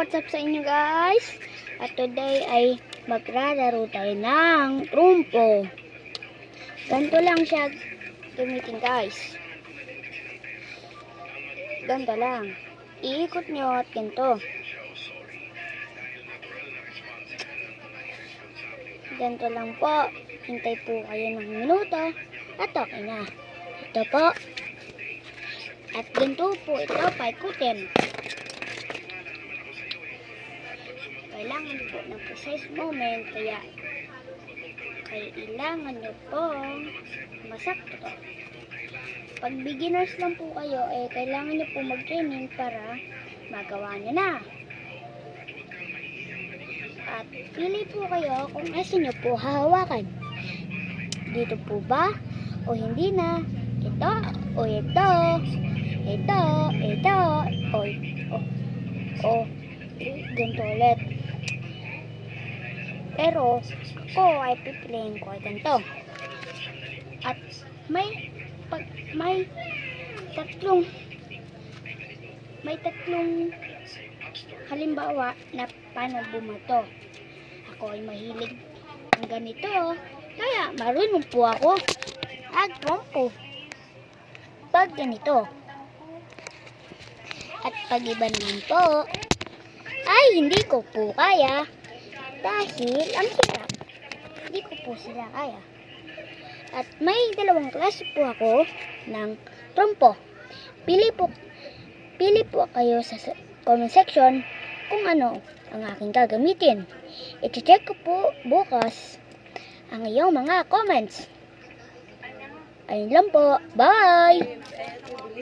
what's up sa inyo guys? At today ay maglalaro tayo ng trumpo. Ganito lang siya gamitin guys. Ganito lang. Iikot nyo at ganito. Ganito lang po. Hintay po kayo ng minuto at okay na. Ito po. At ganito po ito paikutin. Kailangan po ng precise moment kaya kailangan nyo po masakto to. Pag beginners lang po kayo, eh, kailangan nyo po mag-training para magawa nyo na. At pili po kayo kung asa nyo po hahawakan. Dito po ba? O hindi na? Ito? O ito? Ito? Ito? O, o, o, ganito ulit. Pero, ako ay pipiliin ko ay ganito. At may, pag, may tatlong, may tatlong halimbawa na paano bumato. Ako ay mahilig ng ganito. Kaya marunong po ako. At po. Pag ganito. At pag iba naman po, ay hindi ko po kaya dahil ang hirap. Hindi ko po sila kaya. At may dalawang klase po ako ng trompo. Pili po, pili po kayo sa comment section kung ano ang aking gagamitin. I-check ko po bukas ang iyong mga comments. Ayun lang po. Bye!